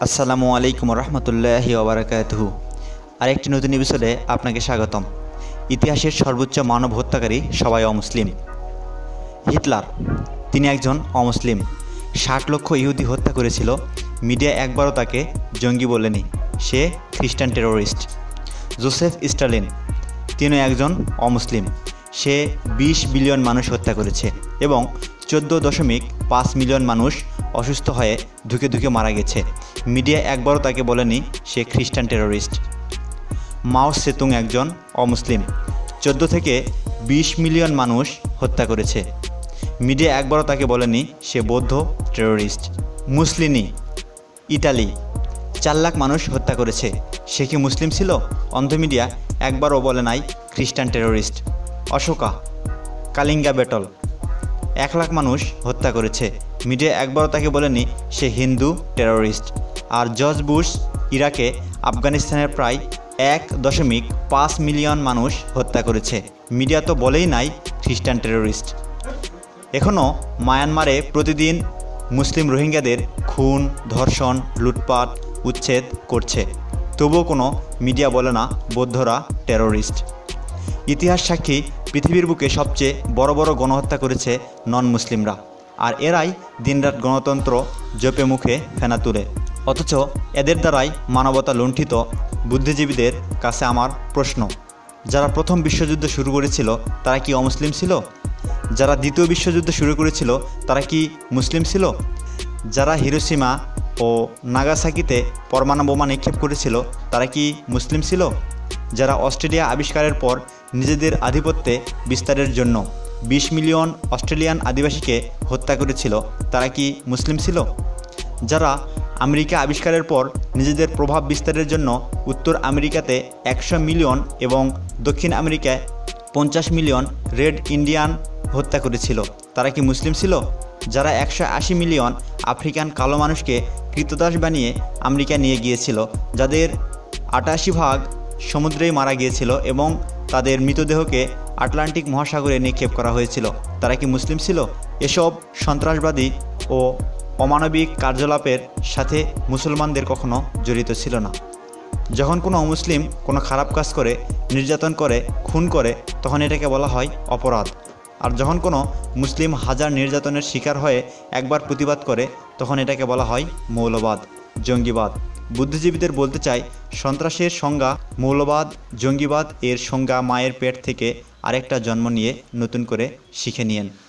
আসসালামু আলাইকুম রহমতুল্লাহি ওবরাকাতহু। আরেকটি নতুন এপিসোডে আপনাকে স্বাগতম। ইতিহাসের সর্বোচ্চ মানব হত্যাকারী সবাই অমুসলিম। হিটলার, তিনি একজন অমুসলিম। ষাট লক্ষ ইহুদি হত্যা করেছিল, মিডিয়া একবারও তাকে জঙ্গি বলেনি। সে খ্রিস্টান টেরোরিস্ট। জোসেফ স্টালিন তিনি একজন অমুসলিম। সে বিশ বিলিয়ন মানুষ হত্যা করেছে এবং চোদ্দ দশমিক পাঁচ মিলিয়ন মানুষ অসুস্থ হয়ে ধুকে ধুকে মারা গেছে। মিডিয়া একবারও তাকে বলেনি সে খ্রিস্টান টেরোরিস্ট। মাও সেতুং একজন অমুসলিম। চোদ্দ থেকে বিশ মিলিয়ন মানুষ হত্যা করেছে। মিডিয়া একবারও তাকে বলেনি সে বৌদ্ধ টেরোরিস্ট। মুসলিনি ইটালি চার লাখ মানুষ হত্যা করেছে। সে কি মুসলিম ছিল? অন্ধ মিডিয়া একবারও বলে নাই খ্রিস্টান টেরোরিস্ট। অশোকা, কালিঙ্গা বেটল। এক লাখ মানুষ হত্যা করেছে। মিডিয়া একবারও তাকে বলেনি সে হিন্দু টেরোরিস্ট আর জর্জ বুশ ইরাকে, আফগানিস্তানের প্রায় এক দশমিক পাঁচ মিলিয়ন মানুষ হত্যা করেছে। মিডিয়া তো বলেই নাই খ্রিস্টান টেরোরিস্ট এখনও মায়ানমারে প্রতিদিন মুসলিম রোহিঙ্গাদের খুন, ধর্ষণ, লুটপাট, উচ্ছেদ করছে। তবুও কোনো মিডিয়া বলে না বৌদ্ধরা টেরোরিস্ট ইতিহাস সাক্ষী পৃথিবীর বুকে সবচেয়ে বড় বড় গণহত্যা করেছে নন মুসলিমরা আর এরাই দিনরাত গণতন্ত্র জপে মুখে ফেনা তুলে। অথচ এদের দ্বারাই মানবতা লুণ্ঠিত বুদ্ধিজীবীদের কাছে আমার প্রশ্ন, যারা প্রথম বিশ্বযুদ্ধ শুরু করেছিল তারা কি অমুসলিম ছিল? যারা দ্বিতীয় বিশ্বযুদ্ধ শুরু করেছিল তারা কি মুসলিম ছিল? যারা হিরোসীমা ও নাগাসাকিতে পরমাণু বোমা নিক্ষেপ করেছিল তারা কি মুসলিম ছিল? যারা অস্ট্রেলিয়া আবিষ্কারের পর নিজেদের আধিপত্যে বিস্তারের জন্য। বিশ মিলিয়ন অস্ট্রেলিয়ান আদিবাসীকে হত্যা করেছিল, তারা কি মুসলিম ছিল? যারা আমেরিকা আবিষ্কারের পর নিজেদের প্রভাব বিস্তারের জন্য উত্তর আমেরিকাতে একশো মিলিয়ন এবং দক্ষিণ আমেরিকায় পঞ্চাশ মিলিয়ন রেড ইন্ডিয়ান হত্যা করেছিল, তারা কি মুসলিম ছিল? যারা একশো আশি মিলিয়ন আফ্রিকান কালো মানুষকে কৃতদাস বানিয়ে আমেরিকা নিয়ে গিয়েছিল, যাদের আটাশি ভাগ সমুদ্রেই মারা গিয়েছিল এবং তাদের মৃতদেহকে আটলান্টিক মহাসাগরে নিক্ষেপ করা হয়েছিল। তারা কি মুসলিম ছিল? এসব সন্ত্রাসবাদী ও অমানবিক কার্যকলাপের সাথে মুসলমানদের কখনো জড়িত ছিল না। যখন কোনো অমুসলিম কোনো খারাপ কাজ করে, নির্যাতন করে, খুন করে, তখন এটাকে বলা হয় অপরাধ। আর যখন কোনো মুসলিম হাজার নির্যাতনের শিকার হয়ে একবার প্রতিবাদ করে, তখন এটাকে বলা হয় মৌলবাদ, জঙ্গিবাদ। বুদ্ধিজীবীদের বলতে চাই, সন্ত্রাসের সংজ্ঞা, মৌলবাদ, জঙ্গিবাদ এর সংজ্ঞা মায়ের পেট থেকে আরেকটা জন্ম নিয়ে নতুন করে শিখে নিয়েন।